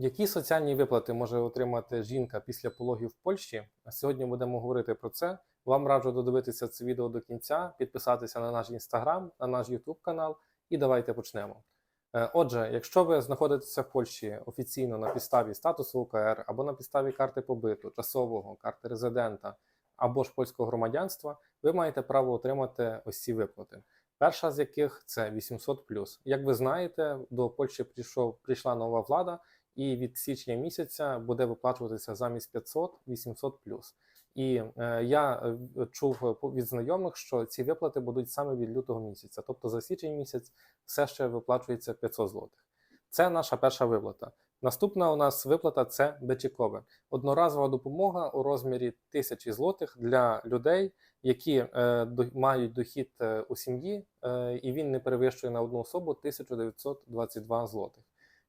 Які соціальні виплати може отримати жінка після пологів в Польщі? Сьогодні будемо говорити про це. Вам раджу додивитися це відео до кінця, підписатися на наш інстаграм, на наш Ютуб канал і давайте почнемо. Е, Отже, якщо ви знаходитеся в Польщі офіційно на підставі статусу УКР або на підставі карти побиту, часового, карти резидента або ж польського громадянства, ви маєте право отримати ось ці виплати. Перша з яких це 800 Як ви знаєте, до Польщі прийшов прийшла нова влада, і від січня місяця буде виплачуватися замість 500 800 І е, я е, чув від знайомих, що ці виплати будуть саме від лютого місяця, тобто за січень місяць все ще виплачується 500 злотих. Це наша перша виплата. Наступна у нас виплата це бечікове. Одноразова допомога у розмірі 1000 злотих для людей, які е, до, мають дохід е, у сім'ї, е, і він не перевищує на одну особу 1922 злотих.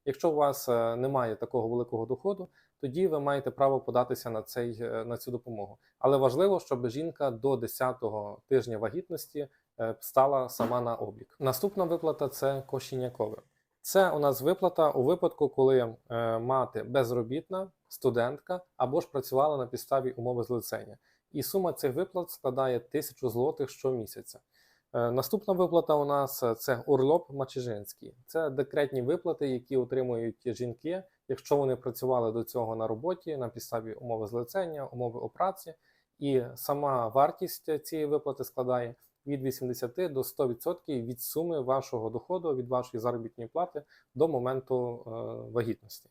Якщо у вас е, немає такого великого доходу, тоді ви маєте право податися на, цей, е, на цю допомогу. Але важливо, щоб жінка до 10-го тижня вагітності е, стала сама на облік. Наступна виплата це кошінякове. Це у нас виплата у випадку, коли мати безробітна, студентка або ж працювала на підставі умови злицення. І сума цих виплат складає 1000 злотих щомісяця. Е, Наступна виплата у нас е, це урлоп мачежинський. Це декретні виплати, які отримують жінки, якщо вони працювали до цього на роботі на підставі умови злицення, умови о праці. І сама вартість цієї виплати складає від 80 до 100% від суми вашого доходу, від вашої заробітної плати до моменту е, вагітності.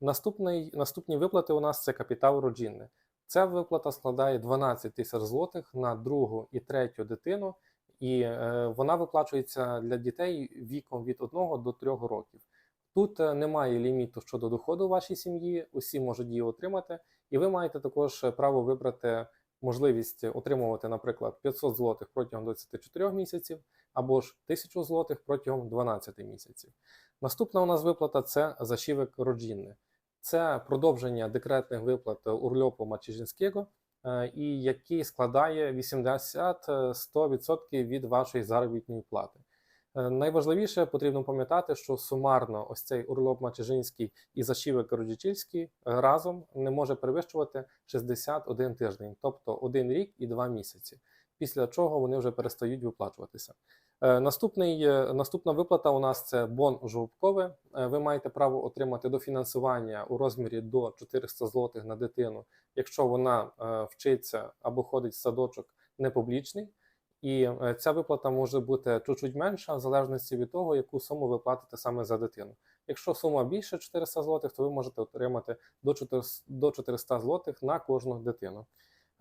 Наступний, наступні виплати у нас це капітал родинний. Ця виплата складає 12 тисяч злотих на другу і третю дитину, і е, вона виплачується для дітей віком від 1 до 3 років. Тут е, немає ліміту щодо доходу вашій сім'ї, усі можуть її отримати, і ви маєте також право вибрати можливість отримувати, наприклад, 500 злотих протягом 24 місяців або ж 1000 злотих протягом 12 місяців. Наступна у нас виплата це зашівок роджінний. Це продовження декретних виплат Урльопу Мачижинського, е, і який складає 80-100% від вашої заробітної плати. Е, Найважливіше потрібно пам'ятати, що сумарно ось цей урлоп Мачижинський і зашівок Роджичівський е, разом не може перевищувати 61 тиждень, тобто один рік і два місяці, після чого вони вже перестають виплачуватися. Е, Наступний, е, наступна виплата у нас це бон жовткове. Е, Ви маєте право отримати дофінансування у розмірі до 400 злотих на дитину, якщо вона вчиться або ходить в садочок непублічний. І ця виплата може бути чуть-чуть менша, в залежності від того, яку суму ви платите саме за дитину. Якщо сума більше 400 злотих, то ви можете отримати до 400 злотих на кожну дитину.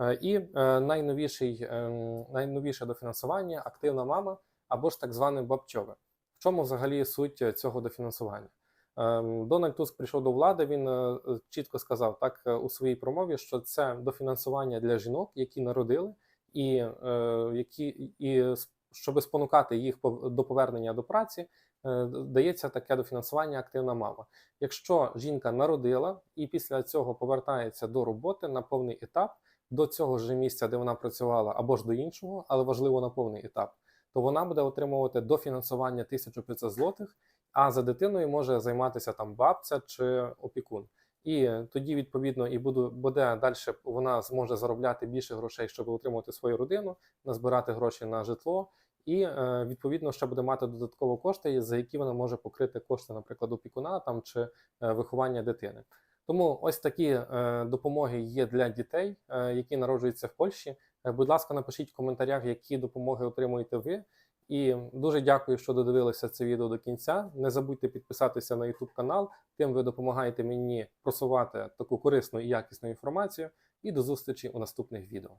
Е, І е, найновіший, е, найновіше дофінансування активна мама або ж так зване бабчове. В чому взагалі суть цього дофінансування? Ем, Дональд Туск прийшов до влади. Він е, чітко сказав так е, у своїй промові, що це дофінансування для жінок, які народили, і е, які і щоб спонукати їх до повернення до праці, е, дається таке дофінансування активна мама. Якщо жінка народила і після цього повертається до роботи на повний етап до цього ж місця, де вона працювала, або ж до іншого, але важливо на повний етап, то вона буде отримувати дофінансування 1500 злотих, а за дитиною може займатися там бабця чи опікун. І тоді, відповідно, і буду, буде далі вона зможе заробляти більше грошей, щоб утримувати свою родину, назбирати гроші на житло, і е, відповідно ще буде мати додатково кошти, за які вона може покрити кошти, наприклад, опікуна там чи е, виховання дитини. Тому ось такі е, допомоги є для дітей, е, які народжуються в Польщі. Е, Будь ласка, напишіть в коментарях, які допомоги отримуєте ви. І дуже дякую, що додивилися це відео до кінця. Не забудьте підписатися на YouTube канал, тим ви допомагаєте мені просувати таку корисну і якісну інформацію. І до зустрічі у наступних відео.